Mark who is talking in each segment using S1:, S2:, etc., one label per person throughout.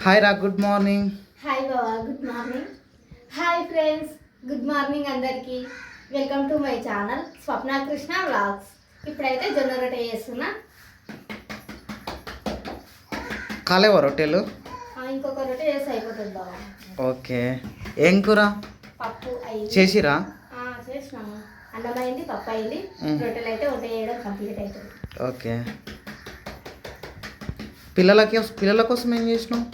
S1: Hi రా good morning
S2: hi బాబా good morning hi friends good morning అందరికీ. Welcome to my channel Swapna Krishna vlogs ఇప్పుడైతే జొన్న రొట్టె చేస్తున్నా.
S1: కాలేవా రొట్టెలు?
S2: ఆ, ఇంకొక రొట్టె చేస్తే అయిపోతుంది బాబా
S1: ఓకే. ఏం కూర?
S2: పప్పు అయింది.
S1: చేసిరా?
S2: ఆ, చేసినాము అన్నం అయింది పప్పు అయింది. రొట్టెలు అయితే వంట చేయడం కంప్లీట్ అవుతుంది
S1: ఓకే. పిల్లలకి పిల్లల కోసం ఏం చేసినావు?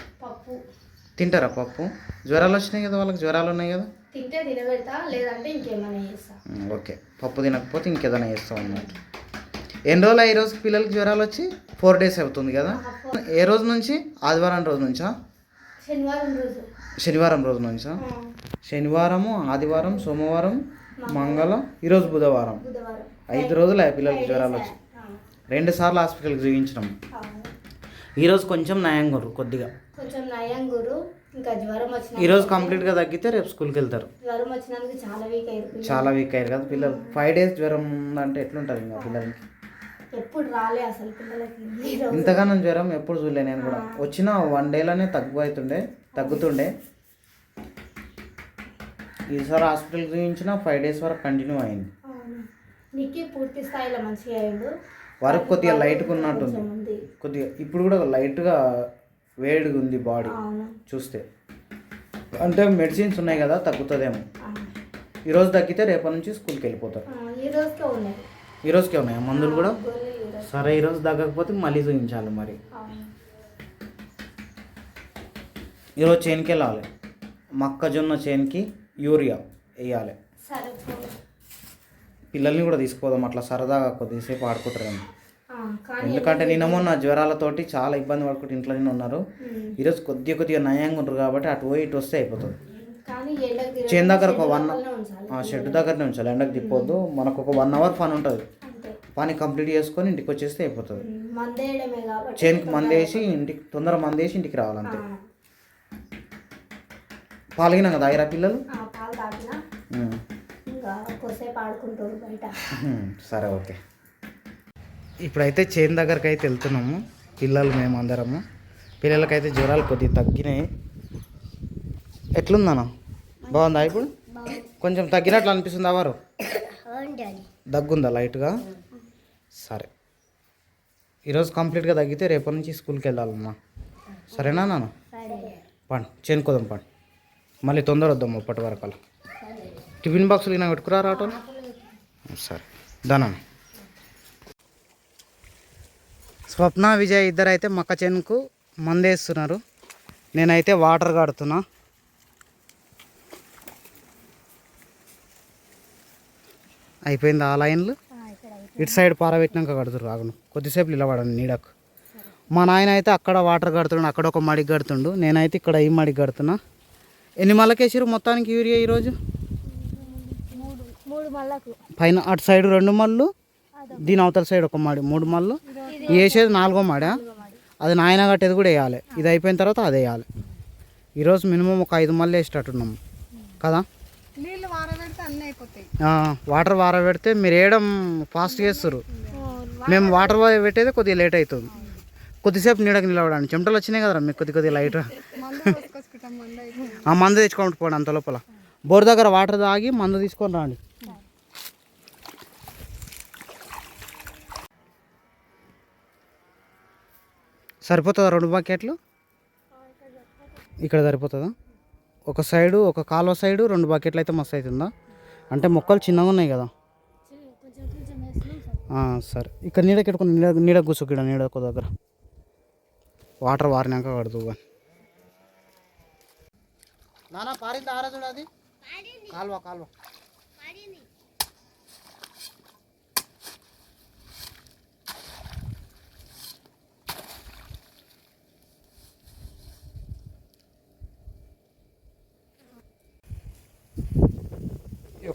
S1: తింటారా పప్పు? జ్వరాలు వచ్చినాయి కదా వాళ్ళకి? జ్వరాలు ఉన్నాయి కదా?
S2: తింటే తినబెడతా లేదంటే ఇంకేమైనా చేస్తా.
S1: ఓకే. పప్పు తినకపోతే ఇంకేదైనా చేస్తాం అన్నమాట. ఎన్ని రోజులు ఈ రోజు పిల్లలకి జ్వరాలు వచ్చి? ఫోర్ డేస్ అవుతుంది కదా? ఏ రోజు నుంచి? ఆదివారం రోజు నుంచా?
S2: శనివారం రోజు.
S1: శనివారం రోజు నుంచా? శనివారము ఆదివారం సోమవారం మంగళం ఈరోజు బుధవారం. ఐదు రోజులు ఆ పిల్లలకి జ్వరాలు వచ్చి. రెండు సార్లు హాస్పిటల్కి చూపించినాం. ఈరోజు కొంచెం నయం కొరు కొద్దిగా.
S2: కొంచెం నయం గురు. ఇంకా జ్వరం వచ్చిన
S1: ఈరోజు కంప్లీట్గా తగ్గితే రేపు స్కూల్కి వెళ్తారు.
S2: జ్వరం వచ్చినందుకు చాలా వీక్ అయ్యారు
S1: చాలా వీక్ అయ్యారు కదా పిల్లలు. ఫైవ్ డేస్ జ్వరం ఉందంటే ఎట్లుంటుంది ఇంకా పిల్లలకి?
S2: ఎప్పుడు రాలే అసలు పిల్లలకి. ఈ రోజు.
S1: ఇంతగానం జ్వరం ఎప్పుడు చూడలే నేను కూడా. వచ్చిన వన్ డేలోనే తగ్గు అవుతుండే తగ్గుతుండే. ఈసారి హాస్పిటల్కి చూపించిన ఫైవ్ డేస్ వరకు కంటిన్యూ అయింది.
S2: నీకి పూర్తి స్థాయిలో మంచిగా అయ్యిండు.
S1: వరకు కొద్దిగా లైట్గా ఉన్నట్టుంది. కొద్దిగా ఇప్పుడు కూడా లైట్గా వేడిగా ఉంది బాడీ చూస్తే. అంటే మెడిసిన్స్ ఉన్నాయి కదా తగ్గుతుందేమో. ఈరోజు తగ్గితే రేపటి నుంచి స్కూల్కి వెళ్ళిపోతారు.
S2: ఈ రోజుకే ఉన్నాయి.
S1: మందులు కూడా. సరే ఈరోజు తగ్గకపోతే మళ్ళీ చూపించాలి మరి. ఈరోజు చేనుకి వెళ్ళాలి. మొక్కజొన్న చేనుకి యూరియా వేయాలి. పిల్లల్ని కూడా తీసుకుపోదాం అట్లా సరదాగా కొద్దిసేపు ఆడుకుంటారేమో. ఎందుకంటే నిన్న మొన్న జ్వరాలతోటి చాలా ఇబ్బంది పడుకుంటూ ఇంట్లోనే ఉన్నారు. ఈరోజు కొద్దిగా కొద్దిగా నయంగా ఉంటారు కాబట్టి అటు పోయి ఇటు వస్తే అయిపోతుంది. చేను దగ్గర ఒక వన్ షెడ్ దగ్గరనే ఉంచాలి. ఎండకు తిప్పొద్దు. మనకు ఒక వన్ అవర్ పని ఉంటుంది. పని కంప్లీట్ చేసుకొని ఇంటికి వచ్చేస్తే అయిపోతుంది. చేనుకి మందేసి ఇంటికి తొందర మందేసి ఇంటికి రావాలంతే. పాల్గిన కదా ఐరా పిల్లలు?
S2: ఆ, పాలు
S1: ఇప్పుడైతే చేను దగ్గరికి అయితే వెళ్తున్నాము. పిల్లలు మేము అందరము. పిల్లలకైతే జ్వరాలు కొద్దిగా తగ్గినాయి. ఎట్లుందన్న? బాగుందా ఇప్పుడు? కొంచెం తగ్గినట్లు అనిపిస్తుందా వారు దగ్గుందా లైట్గా? సరే. ఈరోజు కంప్లీట్గా తగ్గితే రేపటి నుంచి స్కూల్కి వెళ్ళాలమ్మా. సరేనా నాన్న? పండి చేనుకోదాం పండి. మళ్ళీ తొందర వద్దాం అప్పటి వరకు అలా. టిఫిన్ బాక్సులు ఇలా పెట్టుకురా ఆటోలు? సరే. ధనం స్వప్న విజయ్ ఇద్దరు అయితే మక్క చేనుకు మందేస్తున్నారు. నేనైతే వాటర్ కడుతున్నా. అయిపోయింది ఆ లైన్లు? ఇటు సైడ్ పారబెట్టినాక కడుతురు ఆగను. కొద్దిసేపు నిలబడండి నీడకు. మా నాయన అయితే అక్కడ వాటర్ కడుతుండు అక్కడ ఒక మడికి కడుతుండు. నేనైతే ఇక్కడ ఈ మడికి కడుతున్నా. ఎన్ని మళ్ళకేసారు మొత్తానికి యూరియా ఈరోజు? పైన అటు సైడ్ రెండు మళ్ళు దీని అవతల సైడ్ ఒక మాడి మూడు మళ్ళు. వేసేది నాలుగో మాడా? అది నాయన కట్టేది కూడా వేయాలి. ఇది అయిపోయిన తర్వాత అది వేయాలి. ఈరోజు మినిమం ఒక ఐదు మళ్ళీ వేసేటట్టున్నాం. కదా? వాటర్ వార పెడితే మీరు వేయడం ఫాస్ట్ చేస్తారు మేము వాటర్ పెట్టేది కొద్దిగా లేట్ అవుతుంది. కొద్దిసేపు నీడకి నిలబడండి. చెమటలు వచ్చినాయి కదా మీకు కొద్ది కొద్దిగా లైట్. ఆ మందు తెచ్చుకొని పోండి అంత లోపల బోర్ దగ్గర వాటర్ తాగి మందు తీసుకొని రండి. సరిపోతుందా రెండు బకెట్లు ఇక్కడ సరిపోతుందా? ఒక సైడు ఒక కాలువ సైడు రెండు బకెట్లు అయితే మస్తు అవుతుందా అంటే మొక్కలు చిన్నగా ఉన్నాయి కదా? సరే. ఇక్కడ నీడ పెట్టుకుని నీడ నీడ కూర్చోకిడ నీడ ఒక దగ్గర. వాటర్ వారినాక కడుతూ నానా పారింది ఆరా అది. కాలువ కాలువ.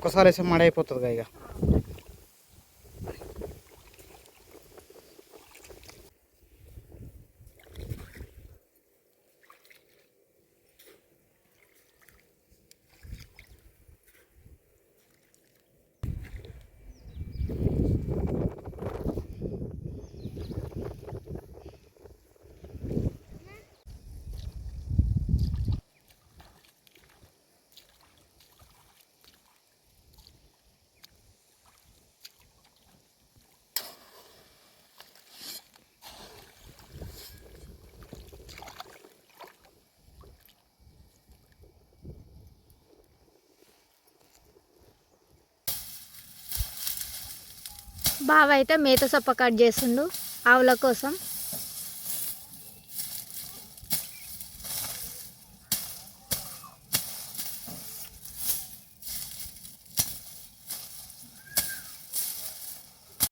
S1: ఒక్కసారి వేస్తే మడ ఇక.
S2: బావ అయితే మేత సొప్ప కట్ చేస్తుండు ఆవుల కోసం.